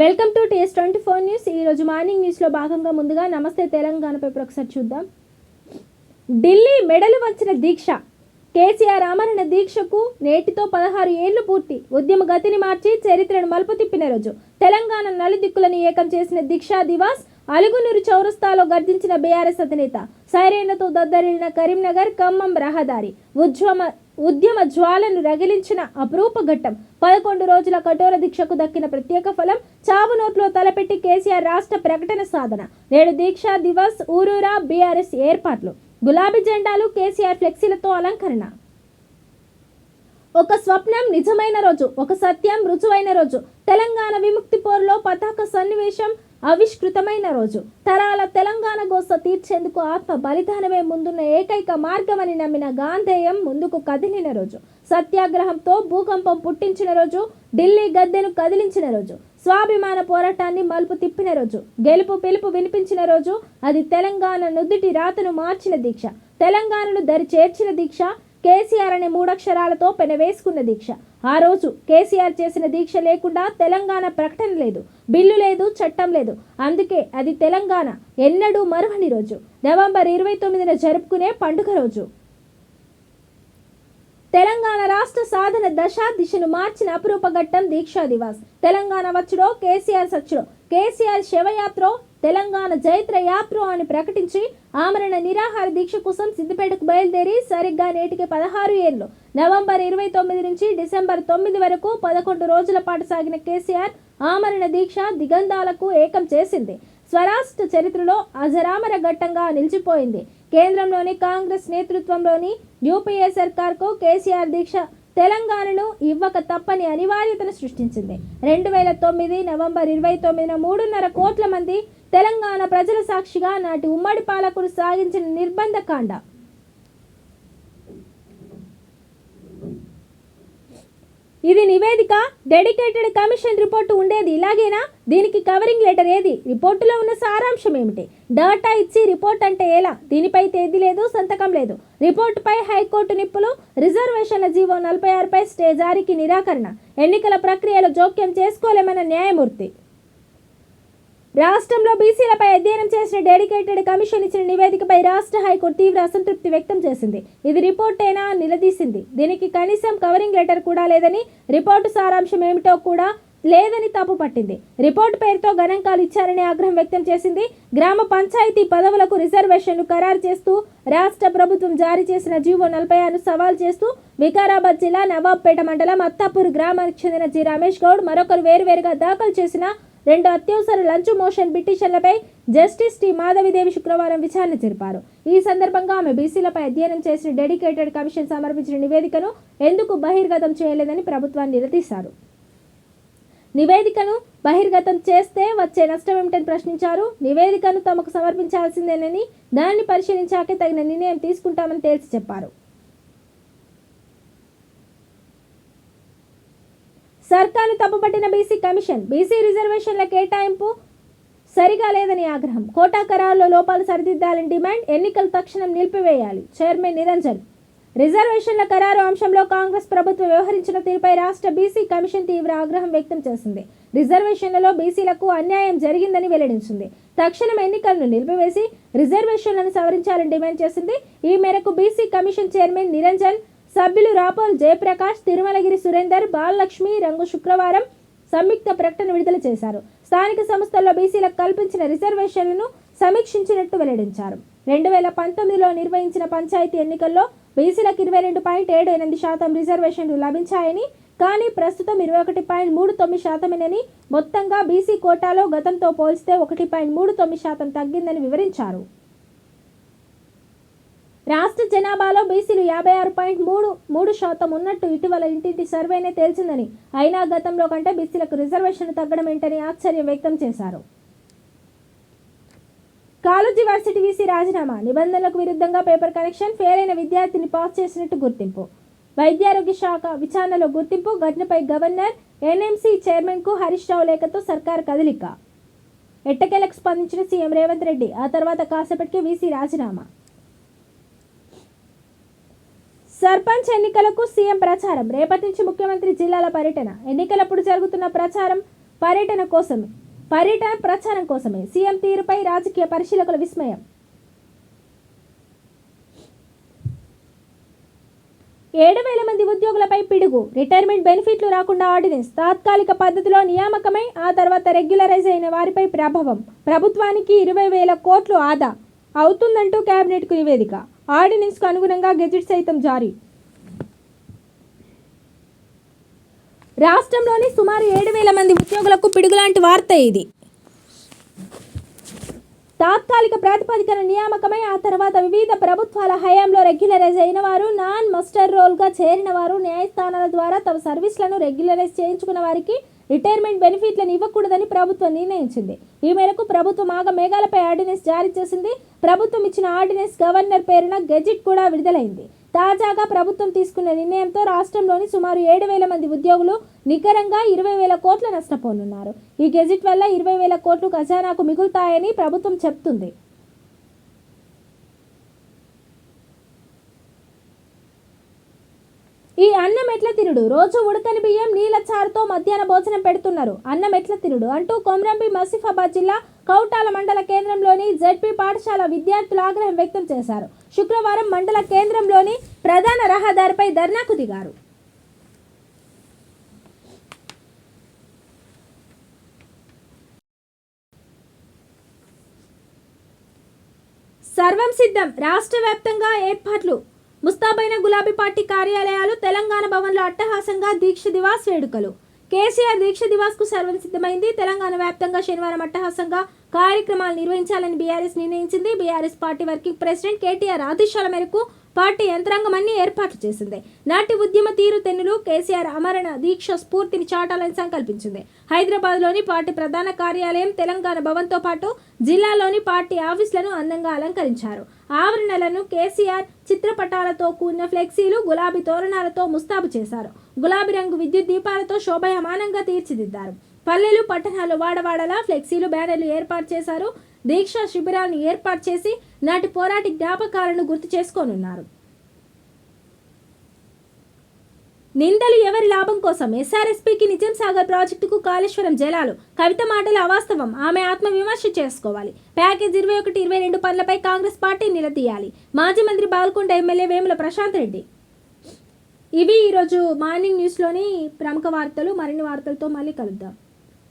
Welcome to TS twenty four news. ఈరోజు morning న్యూస్లో భాగంగా ముందుగా నమస్తే తెలంగాణపై ఒకసారి చూద్దాం. ఢిల్లీ మెడలు వంచిన దీక్ష. కేసీఆర్ ఆమరణ దీక్షకు నేటితో పదహారు ఏళ్ళు పూర్తి. ఉద్యమ గతిని మార్చి చరిత్రను మలుపు తిప్పిన రోజు. తెలంగాణ నలుదిక్కులను ఏకం చేసిన దీక్షా దివాస్ అలుగునూరు చౌరస్తాలో గర్జించిన బీఆర్ఎస్ అధినేత. సైరేన్లతో దద్దరిల్లిన కరీంనగర్ ఖమ్మం రహదారి. ఉద్యమ ఉద్యమ జ్వాలను రగిలించిన అపురూప ఘట్టం. పదకొండు రోజుల కఠోర దీక్షకు దక్కిన ప్రత్యేక ఫలం చావు నోట్లో తలపెట్టి కేసీఆర్ రాష్ట్ర ప్రకటన సాధన. నేడు దీక్షా దివస్ ఊరూరా బీఆర్ఎస్ ఏర్పాట్లు. గులాబీ జెండాలు కేసీఆర్ ఫ్లెక్సీలతో అలంకరణ. ఒక స్వప్నం నిజమైన రోజు ఒక సత్యం రుజువైన రోజు. తెలంగాణ విముక్తి పోరులో పతాక సన్నివేశం ఆవిష్కృతమైన రోజు. తరాల తెలంగాణ గోస తీర్చేందుకు ఆత్మ బలిదానమే ముందున్న ఏకైక మార్గమని నమ్మిన గాంధేయం ముందుకు కదిలిన రోజు. సత్యాగ్రహంతో భూకంపం పుట్టించిన రోజు ఢిల్లీ గద్దెను కదిలించిన రోజు స్వాభిమాన పోరాటాన్ని మలుపు తిప్పిన రోజు గెలుపు పిలుపు వినిపించిన రోజు అది తెలంగాణ నుదుటి రాతను మార్చిన దీక్ష తెలంగాణను దరి చేర్చిన దీక్ష కేసీఆర్ అనే మూడక్షరాలతో పెనవేసుకున్న దీక్ష. ఆ రోజు కేసీఆర్ చేసిన దీక్ష లేకుండా తెలంగాణ ప్రకటన లేదు బిల్లు లేదు చట్టం లేదు. అందుకే అది తెలంగాణ ఎన్నడూ మరువని రోజు. నవంబర్ ఇరవై తొమ్మిదిన జరుపుకునే పండుగ రోజు. తెలంగాణ రాష్ట్ర సాధన దశ దిశను మార్చిన అపురూప ఘట్టం దీక్షా దివాస్. తెలంగాణ వచ్చుడో కేసీఆర్ సచ్చుడో కేసీఆర్ శివయాత్రో తెలంగాణ జైత్ర యాప్రో అని ప్రకటించి ఆమరణ నిరాహార దీక్ష కోసం సిద్దిపేటకు బయలుదేరి సరిగ్గా నేటికి పదహారు ఏళ్ళు. నవంబర్ ఇరవై తొమ్మిది నుంచి డిసెంబర్ తొమ్మిది వరకు పదకొండు రోజుల పాటు సాగిన కేసీఆర్ ఆమరణ దీక్ష దిగంధాలకు ఏకం చేసింది. స్వరాష్ట్ర చరిత్రలో అజరామర ఘట్టంగా నిలిచిపోయింది. కేంద్రంలోని కాంగ్రెస్ నేతృత్వంలోని యూపీఏ సర్కార్కు కేసీఆర్ దీక్ష తెలంగాణను ఇవ్వక తప్పని అనివార్యతను సృష్టించింది. రెండు వేల తొమ్మిది నవంబర్ ఇరవై తొమ్మిదిన మూడున్నర కోట్ల మంది తెలంగాణ ప్రజల సాక్షిగా నాటి ఉమ్మడి పాలకుడు సాగించిన నిర్బంధ కాండ. ఇది నివేదిక డెడికేటెడ్ కమిషన్ రిపోర్టు ఉండేది ఇలాగేనా? దీనికి కవరింగ్ లెటర్ ఏది? రిపోర్టులో ఉన్న సారాంశం ఏమిటి? డేటా ఇచ్చి రిపోర్ట్ అంటే ఎలా? దీనిపై తేదీ లేదు సంతకం లేదు. రిపోర్టుపై హైకోర్టు నిప్పులు రిజర్వేషన్ల జీవో నలభై ఆరుపై స్టే జారీకి నిరాకరణ. ఎన్నికల ప్రక్రియలో జోక్యం చేసుకోలేమన్న న్యాయమూర్తి. రాష్ట్రంలో బీసీలపై అధ్యయనం చేసిన డెడికేటెడ్ కమిషన్ ఇచ్చిన నివేదికపై రాష్ట్ర హైకోర్టు తీవ్ర అసంతృప్తి వ్యక్తం చేసింది. ఇది రిపోర్టేనా నిలదీసింది. దీనికి కనీసం కవరింగ్ లెటర్ కూడా లేదని రిపోర్టు సారాంశం ఏమిటో కూడా లేదని తప్పు పట్టింది. రిపోర్టు పేరుతో గణాంకాలు ఇచ్చారని ఆగ్రహం వ్యక్తం చేసింది. గ్రామ పంచాయతీ పదవులకు రిజర్వేషన్ను ఖరారు చేస్తూ రాష్ట్ర ప్రభుత్వం జారీ చేసిన జీవో నలభై ఆరు సవాల్ చేస్తూ వికారాబాద్ జిల్లా నవాబ్పేట మండలం అత్తాపూర్ గ్రామానికి చెందిన జి. రమేష్ గౌడ్ మరొకరు వేరువేరుగా దాఖలు చేసిన రెండు అత్యవసర లంచ్ మోషన్ పిటిషన్లపై జస్టిస్ టి. మాధవిదేవి శుక్రవారం విచారణ జరిపారు. ఈ సందర్భంగా ఆమె బీసీలపై అధ్యయనం చేసిన డెడికేటెడ్ కమిషన్ సమర్పించిన నివేదికను ఎందుకు బహిర్గతం చేయలేదని ప్రభుత్వాన్ని నిలదీశారు. నివేదికను బహిర్గతం చేస్తే వచ్చే నష్టం ఏమిటని ప్రశ్నించారు. నివేదికను తమకు సమర్పించాల్సిందేనని దానిని పరిశీలించాకే తగిన నిర్ణయం తీసుకుంటామని తేల్చి చెప్పారు. సర్కారు తప్పుపట్టిన బీసీ కమిషన్ బీసీ రిజర్వేషన్ల కేటాయింపు సరిగా లేదని ఆగ్రహం. కోటా ఖరారులో లోపాలు సరిదిద్దాలని డిమాండ్ ఎన్నికలు తక్షణం నిలిపివేయాలి. చైర్మన్ నిరంజన్ రిజర్వేషన్ల ఖరారు అంశంలో కాంగ్రెస్ ప్రభుత్వం వ్యవహరించిన తీరుపై రాష్ట్ర బీసీ కమిషన్ తీవ్ర ఆగ్రహం వ్యక్తం చేసింది. రిజర్వేషన్లలో బీసీలకు అన్యాయం జరిగిందని వెల్లడించింది. తక్షణం ఎన్నికలను నిలిపివేసి రిజర్వేషన్లను సవరించాలని డిమాండ్ చేసింది. ఈ మేరకు బీసీ కమిషన్ చైర్మన్ నిరంజన్ సభ్యులు రాపోల్ జయప్రకాష్ తిరుమలగిరి సురేందర్ బాలలక్ష్మి రంగు శుక్రవారం సంయుక్త ప్రకటన విడుదల చేశారు. స్థానిక సంస్థల్లో బీసీలకు కల్పించిన రిజర్వేషన్లను సమీక్షించినట్టు వెల్లడించారు. రెండు వేల పంతొమ్మిదిలో నిర్వహించిన పంచాయతీ ఎన్నికల్లో బీసీలకు ఇరవై రెండు పాయింట్ ఏడు ఎనిమిది శాతం రిజర్వేషన్లు లభించాయని కానీ ప్రస్తుతం ఇరవై ఒకటి పాయింట్ మూడు తొమ్మిది శాతమేనని మొత్తంగా బీసీ కోటాలో గతంతో పోల్స్తే ఒకటి పాయింట్ మూడు తొమ్మిది శాతం తగ్గిందని వివరించారు. రాష్ట్ర జనాభాలో బీసీలు యాభై ఆరు పాయింట్ మూడు మూడు శాతం ఉన్నట్టు ఇటీవల ఇంటింటి సర్వేనే తేల్చిందని. అయినా గతంలో కంటే బీసీలకు రిజర్వేషన్ తగ్గడం ఏంటని ఆశ్చర్యం వ్యక్తం చేశారు. కాలేజీ వర్సిటీ వీసీ రాజీనామా. నిబంధనలకు విరుద్ధంగా పేపర్ కనెక్షన్ ఫెయిల్ అయిన విద్యార్థిని పాస్ చేసినట్టు గుర్తింపు. వైద్యారోగ్య శాఖ విచారణలో గుర్తింపు ఘటనపై గవర్నర్ ఎన్ఎంసీ చైర్మన్కు హరీష్ రావు లేఖతో సర్కార్ కదలిక. ఎట్టకేలకు స్పందించిన సీఎం రేవంత్ రెడ్డి ఆ తర్వాత కాసేపటికి వీసీ రాజీనామా. సర్పంచ్ ఎన్నికలకు సీఎం ప్రచారం. రేపటి నుంచి ముఖ్యమంత్రి జిల్లాల పర్యటన. ఎన్నికలప్పుడు జరుగుతున్న ప్రచారం పర్యటన కోసమే. పర్యటన ప్రచారం కోసమే. సీఎం తీరుపై రాజకీయ పరిశీలకుల విస్మయం. ఏడు వేల మంది ఉద్యోగులపై పిడుగు. రిటైర్మెంట్ బెనిఫిట్లు రాకుండా ఆర్డినెన్స్. తాత్కాలిక పద్ధతిలో నియామకమై ఆ తర్వాత రెగ్యులరైజ్ అయిన వారిపై ప్రభావం. ప్రభుత్వానికి ఇరవై వేల కోట్లు ఆదా అవుతుందంటూ కేబినెట్కు నివేదిక. ఆర్డినెన్స్కు అనుగుణంగా గెజిట్ సైతం జారీ. రాష్ట్రంలోని సుమారు ఏడు వేల మంది ఉద్యోగులకు పిడుగులాంటి వార్త ఇది. తాత్కాలిక ప్రాతిపదికన నియామకమై ఆ తర్వాత వివిధ ప్రభుత్వాల హయాంలో రెగ్యులరైజ్ అయిన వారు నాన్ మస్టర్ రోల్గా చేరిన వారు న్యాయస్థానాల ద్వారా తమ సర్వీసులను రెగ్యులరైజ్ చేయించుకున్న వారికి రిటైర్మెంట్ బెనిఫిట్లను ఇవ్వకూడదని ప్రభుత్వం నిర్ణయించింది. ఈ మేరకు ప్రభుత్వం ఆగ మేఘాలపై ఆర్డినెన్స్ జారీ చేసింది. ప్రభుత్వం ఇచ్చిన ఆర్డినెన్స్ గవర్నర్ పేరున గెజిట్ కూడా విడుదలైంది. తాజాగా ప్రభుత్వం తీసుకున్న నిర్ణయంతో రాష్ట్రంలోని సుమారు ఏడు వేల మంది ఉద్యోగులు నికరంగా ఇరవై వేల కోట్ల నష్టపోనున్నారు. ఈ గెజిట్ వల్ల ఇరవై వేల కోట్లు ఖజానాకు మిగులుతాయని ప్రభుత్వం చెప్తుంది. ఈ అన్నం ఎట్ల తినుడు? రోజు ఉడకని బియ్యం నీళ్ళ చారుతో మధ్యాహ్న భోజనం పెడుతున్నారు. అన్నం ఎట్ల తినుడు? అంటూ కొమరంబి మసిఫాబాద్ జిల్లా కౌటాల మండల కేంద్రంలోని జెడ్పీ పాఠశాల విద్యార్థులు ఆగ్రహం వ్యక్తం చేశారు. శుక్రవారం మండల కేంద్రంలోని ప్రధాన రహదారిపై ధర్నాకు దిగారు. సర్వం సిద్ధం. రాష్ట్ర వ్యాప్తంగా ఏర్పాట్లు ముస్తాబైన గులాబీ పార్టీ కార్యాలయాలు తెలంగాణ భవన్లో అట్టహాసంగా దీక్ష దివాస్ వేడుకలు. కేసీఆర్ దీక్ష దివాస్కు సర్వం సిద్ధమైంది. తెలంగాణ వ్యాప్తంగా శనివారం అట్టహాసంగా కార్యక్రమాలు నిర్వహించాలని బీఆర్ఎస్ నిర్ణయించింది. BRS party working president KTR ఆదేశాల మేరకు పార్టీ యంత్రాంగం అన్ని ఏర్పాట్లు చేసింది. నాటి ఉద్యమ తీరు తెన్నులు కేసీఆర్ అమరణ దీక్ష స్ఫూర్తిని చాటాలని సంకల్పించింది. హైదరాబాద్లోని పార్టీ ప్రధాన కార్యాలయం తెలంగాణ భవన్తో పాటు జిల్లాలోని పార్టీ ఆఫీసులను అందంగా అలంకరించారు. ఆవరణలను కేసీఆర్ చిత్రపటాలతో కూడిన ఫ్లెక్సీలు గులాబీ తోరణాలతో ముస్తాబు చేశారు. గులాబీ రంగు విద్యుత్ దీపాలతో శోభయమానంగా తీర్చిదిద్దారు. పల్లెలు పట్టణాలు వాడవాడలా ఫ్లెక్సీలు బ్యానర్లు ఏర్పాటు చేశారు. దీక్షా శిబిరాలను ఏర్పాటు చేసి నాటి పోరాటి జ్ఞాపకాలను గుర్తు చేసుకోనున్నారు. నిందలు ఎవరి లాభం కోసం? ఎస్ఆర్ఎస్పీకి నిజం సాగర్ ప్రాజెక్టుకు కాళేశ్వరం జలాలు. కవిత మాటలు అవాస్తవం. ఆమె ఆత్మవిమర్శ చేసుకోవాలి. ప్యాకేజ్ ఇరవై ఒకటి ఇరవై రెండు పనులపై కాంగ్రెస్ పార్టీ నిలదీయాలి. మాజీ మంత్రి బాల్కొండ ఎమ్మెల్యే వేముల ప్రశాంత్ రెడ్డి. ఇవి ఈరోజు మార్నింగ్ న్యూస్లోని ప్రముఖ వార్తలు. మరిన్ని వార్తలతో మళ్ళీ కలుద్దాం.